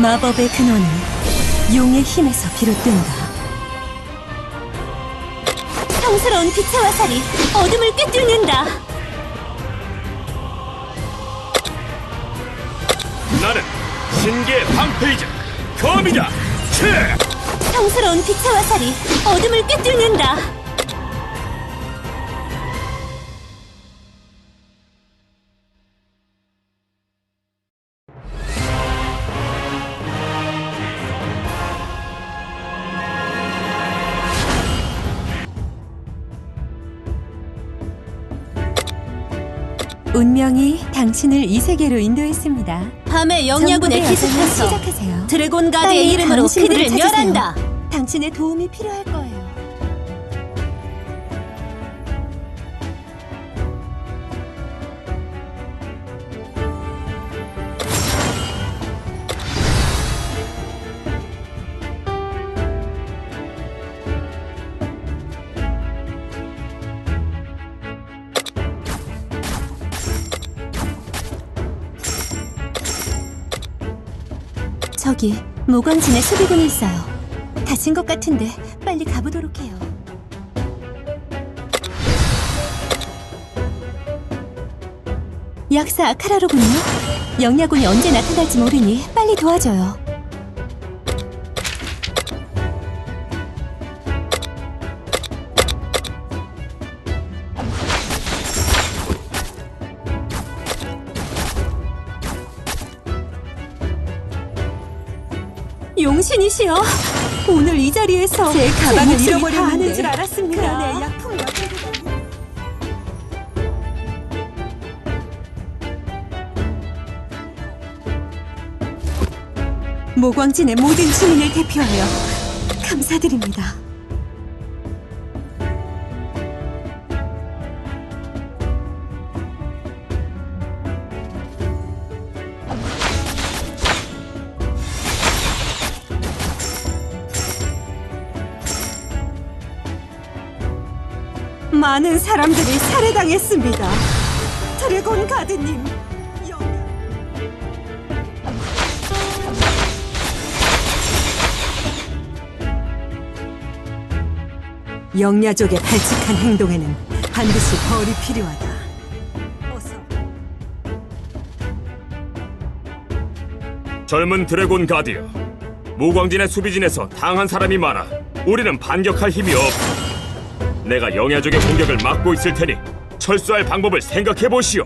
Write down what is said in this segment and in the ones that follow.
마법의 근원은 용의 힘에서 비롯된다. 성스러운 빛의 화살이 어둠을 꿰뚫는다. 나는 신기의 방패이자 검이다. 치! 성스러운 빛의 화살이 어둠을 꿰뚫는다. 운명이 당신을 이 세계로 인도했습니다. 밤의 영야군에 기습해서 시작하세요. 드래곤 가드의 빨리 이름으로 그들을. 멸한다. 당신의 도움이 필요할 거예요. 저기 모광진에 수비군이 있어요. 다친 것 같은데 빨리 가보도록 해요. 약사 카라로군요. 영야군이 언제 나타날지 모르니 빨리 도와줘요. 용신이시여, 오늘 이 자리에서 제 가방을 잃어버려 하는 줄 알았습니다. 그 안에 약품과 모광진의 모든 주민을 대표하여 감사드립니다. 많은 사람들이 살해당했습니다. 드래곤 가드님, 영... 영야족의 발칙한 행동에는 반드시 벌이 필요하다. 젊은 드래곤 가드여. 무광진의 수비진에서 당한 사람이 많아. 우리는 반격할 힘이 없어. 내가 영야족의 공격을 막고 있을 테니 철수할 방법을 생각해 보시오.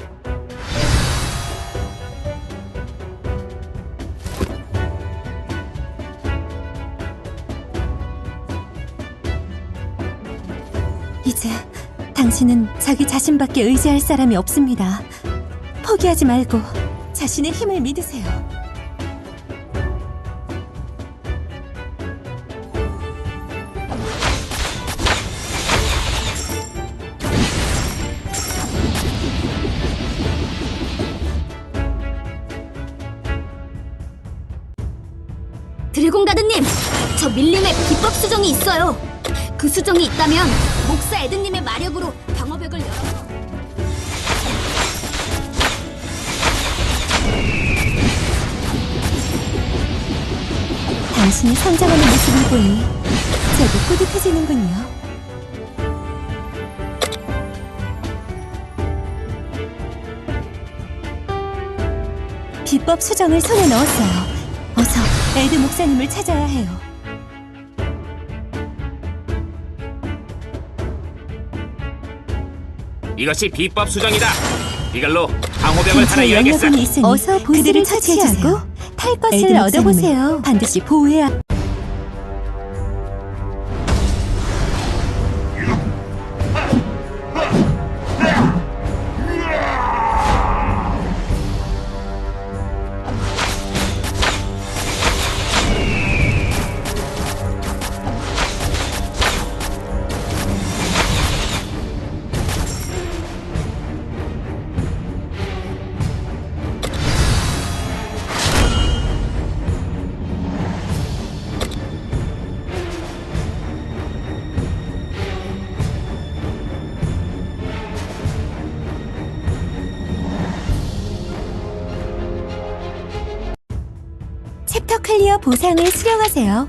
이제 당신은 자기 자신밖에 의지할 사람이 없습니다. 포기하지 말고 자신의 힘을 믿으세요. 드래곤 가드님, 저 밀림에 비법 수정이 있어요. 그 수정이 있다면 목사 에드님의 마력으로 방어벽을 열어서 당신이 성장하는 모습을 보니 저도 뿌듯해지는군요. 비법 수정을 손에 넣었어요. 어서 에드 목사님을 찾아야 해요. 이것이 비법 수정이다. 이걸로 방호벽을 하나 근처에 있으니 어서 그들을 보스를 처치하고 탈 것을 얻어보세요. 반드시 보호해야. 챕터 클리어 보상을 수령하세요.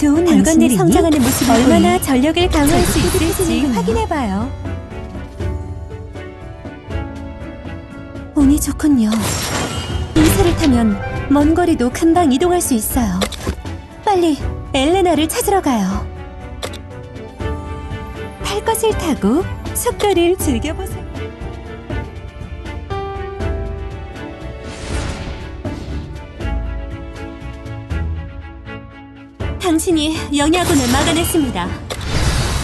좋은 물건들이 성장하는 모습을 얼마나 전력을 강화할 수 있을지. 확인해봐요. 운이 좋군요. 이 새를 타면 먼 거리도 금방 이동할 수 있어요. 빨리 엘레나를 찾으러 가요. 탈 것을 타고 속도를 즐겨보세요. 당신이 영야군을 막아냈습니다.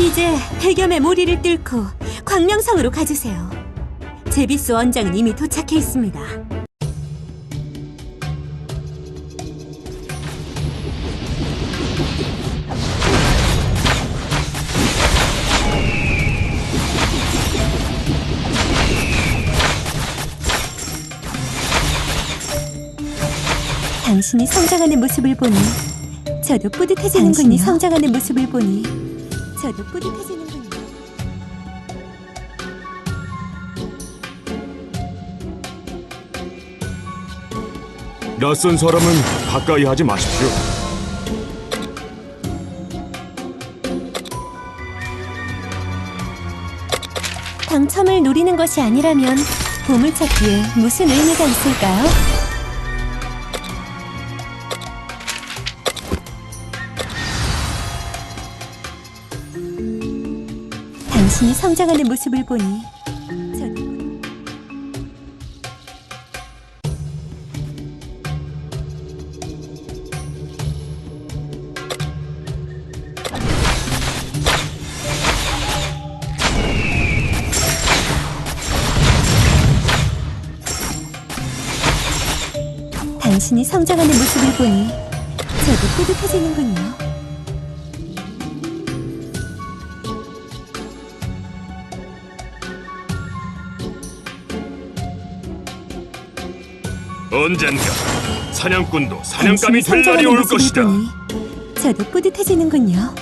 이제 대겸의 무리를 뚫고 광명성으로 가주세요. 제비스 원장은 이미 도착해 있습니다. 당신이 성장하는 모습을 보니 저도 뿌듯해지는군요. 당신이 성장하는 모습을 보니 저도 뿌듯해지는군요. 낯선 사람은 가까이 하지 마십시오. 당첨을 노리는 것이 아니라면 보물찾기에 무슨 의미가 있을까요? 당신이 성장하는 모습을 보니 저도 당신이 성장하는 모습을 보니 저도 뿌듯해지는군요. 언젠가 사냥꾼도 사냥감이 될 날이 올 것이다. 저도 뿌듯해지는군요.